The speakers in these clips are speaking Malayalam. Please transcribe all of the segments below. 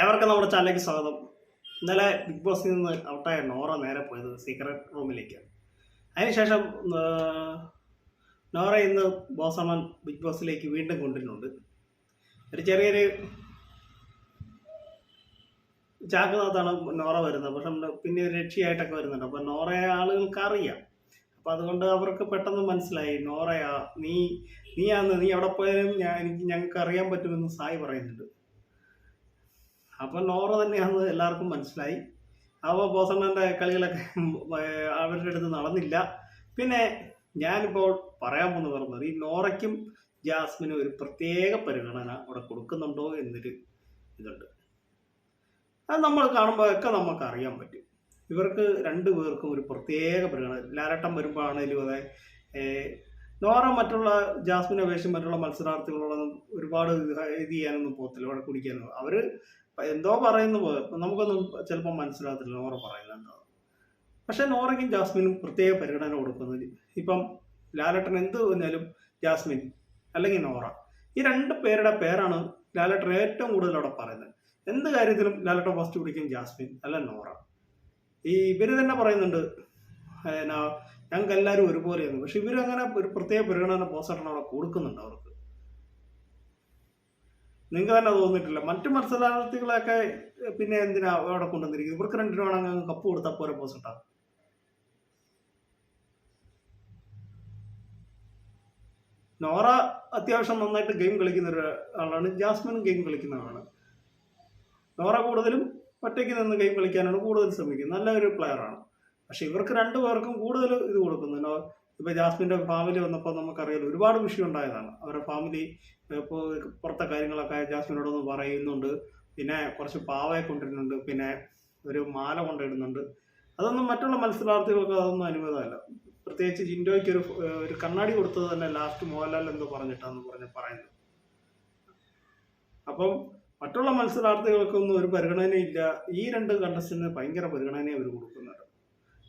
ഏവർക്കും നമ്മുടെ ചാനലിലേക്ക് സ്വാഗതം. ഇന്നലെ ബിഗ് ബോസിൽ നിന്ന് ഔട്ടായ നോറ നേരെ പോയത് സീക്രട്ട് റൂമിലേക്ക് അതിനുശേഷം നോറ ഇന്ന് ബോസമൻ ബിഗ് ബോസിലേക്ക് വീണ്ടും കൊണ്ടുവരുന്നുണ്ട്. ഒരു ചെറിയൊരു ചാക്കിനകത്താണ് നോറ വരുന്നത്. പക്ഷെ പിന്നെ ഒരു രക്ഷയായിട്ടൊക്കെ വരുന്നുണ്ട്. അപ്പം നോറയെ ആളുകൾക്ക് അറിയാം. അപ്പം അതുകൊണ്ട് അവർക്ക് പെട്ടെന്ന് മനസ്സിലായി നോറയാ നീ നീയാന്ന് നീ എവിടെ പോയാലും ഞാൻ എനിക്ക് ഞങ്ങൾക്ക് അറിയാൻ പറ്റുമെന്ന് സായി പറയുന്നുണ്ട്. അപ്പൊ നോറ തന്നെയാണെന്ന് എല്ലാവർക്കും മനസ്സിലായി. അപ്പോൾ ബോസണ്ണന്റെ കളികളൊക്കെ അവരുടെ അടുത്ത് നടന്നില്ല. പിന്നെ ഞാനിപ്പോൾ പറയാൻ പോകുന്ന പറഞ്ഞത് ഈ നോറയ്ക്കും ജാസ്മിനും ഒരു പ്രത്യേക പരിഗണന അവിടെ കൊടുക്കുന്നുണ്ടോ എന്നൊരു ഇതുണ്ട്. അത് നമ്മൾ കാണുമ്പോഴൊക്കെ നമുക്ക് അറിയാൻ പറ്റും. ഇവർക്ക് രണ്ടു പേർക്കും ഒരു പ്രത്യേക പരിഗണന. ലാലട്ടം വരുമ്പോഴാണെങ്കിലും അതെ നോറ മറ്റുള്ള ജാസ്മിനെ അപേക്ഷിച്ച് മറ്റുള്ള മത്സരാർത്ഥികളോടൊന്നും ഒരുപാട് ഇത് ചെയ്യാനൊന്നും പോകത്തില്ല അവിടെ കുടിക്കാനോ അവർ എന്തോ പറയുന്നു പോലെ നമുക്കൊന്നും ചിലപ്പോൾ മനസ്സിലാകത്തില്ല നോറ പറയുന്നത് എന്താ പക്ഷെ നോറയ്ക്കും ജാസ്മിനും പ്രത്യേക പരിഗണന കൊടുക്കുന്നത് ഇപ്പം ലാലട്ടൻ എന്ത് വന്നാലും ജാസ്മിൻ അല്ലെങ്കിൽ നോറ. ഈ രണ്ട് പേരുടെ പേരാണ് ലാലട്ടൻ ഏറ്റവും കൂടുതൽ അവിടെ പറയുന്നത്. എന്ത് കാര്യത്തിലും ലാലട്ടൻ ഫസ്റ്റ് പിടിക്കും ജാസ്മിൻ അല്ല നോറ. ഈ ഇവർ തന്നെ പറയുന്നുണ്ട് ഞങ്ങൾക്ക് എല്ലാവരും ഒരുപോലെയാണ്. പക്ഷെ ഇവരങ്ങനെ ഒരു പ്രത്യേക പരിഗണന പോസ്റ്ററിന് അവിടെ കൊടുക്കുന്നുണ്ട് അവർക്ക്. നിങ്ങൾക്ക് തന്നെ തോന്നിയിട്ടില്ല. മറ്റു മത്സരാർത്ഥികളെയൊക്കെ പിന്നെ എന്തിനാ അവിടെ കൊണ്ടുവന്നിരിക്കുന്നത്? ഇവർക്ക് രണ്ടിനും വേണമെങ്കിൽ കപ്പ് കൊടുത്താൽ പോരെ പോസിട്ടാ നോറ അത്യാവശ്യം നന്നായിട്ട് ഗെയിം കളിക്കുന്ന ഒരു ആളാണ് ജാസ്മിൻ ഗെയിം കളിക്കുന്ന ആളാണ്. നോറ കൂടുതലും ഒറ്റയ്ക്ക് നിന്ന് ഗെയിം കളിക്കാനാണ് കൂടുതൽ ശ്രമിക്കുന്നത്. നല്ലൊരു പ്ലെയറാണ്. പക്ഷെ ഇവർക്ക് രണ്ടു പേർക്കും കൂടുതൽ ഇത് കൊടുക്കുന്നു. ഇപ്പൊ ജാസ്മിന്റെ ഫാമിലി വന്നപ്പോൾ നമുക്കറിയാലോ ഒരുപാട് വിഷയം ഉണ്ടായതാണ്. അവരുടെ ഫാമിലി ഇപ്പോൾ പുറത്തെ കാര്യങ്ങളൊക്കെ ജാസ്മിനോടൊന്ന് പറയുന്നുണ്ട്. പിന്നെ കുറച്ച് പാവയെ കൊണ്ടിരുന്നുണ്ട് പിന്നെ ഒരു മാല കൊണ്ടിടുന്നുണ്ട് അതൊന്നും മറ്റുള്ള മത്സരാർത്ഥികൾക്ക് അതൊന്നും അനുവദമല്ല. പ്രത്യേകിച്ച് ജിൻഡോയ്ക്ക് ഒരു ഒരു കണ്ണാടി കൊടുത്തത് തന്നെ ലാസ്റ്റ് മോഹൻലാൽ എന്തോ പറഞ്ഞിട്ടാന്ന് പറഞ്ഞ് പറയുന്നത് അപ്പം മറ്റുള്ള മത്സരാർത്ഥികൾക്കൊന്നും ഒരു പരിഗണനയില്ല. ഈ രണ്ട് കണ്ടസ്റ്റിന് ഭയങ്കര പരിഗണനയെ അവർ കൊടുക്കുന്നുണ്ട്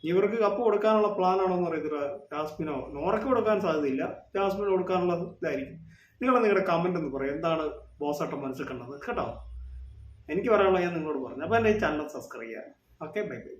ഇവർക്ക് കപ്പ് കൊടുക്കാനുള്ള പ്ലാനാണോ എന്ന് അറിയത്തില്ല ജാസ്മിനോ. നോറയ്ക്ക് കൊടുക്കാൻ സാധ്യതയില്ല. ജാസ്മിന് കൊടുക്കാനുള്ള ഇതായിരിക്കും. നിങ്ങൾ നിങ്ങളുടെ കമന്റ് ഒന്ന് പറയും. എന്താണ് ബോസാട്ടം മനസ്സിൽ കണ്ടത്? കേട്ടോ? എനിക്ക് പറയാനുള്ള ഞാൻ നിങ്ങളോട് പറഞ്ഞു. അപ്പോൾ എന്റെ ഈ ചാനൽ സബ്സ്ക്രൈബ് ചെയ്യാം ഓക്കെ ബൈ ബൈ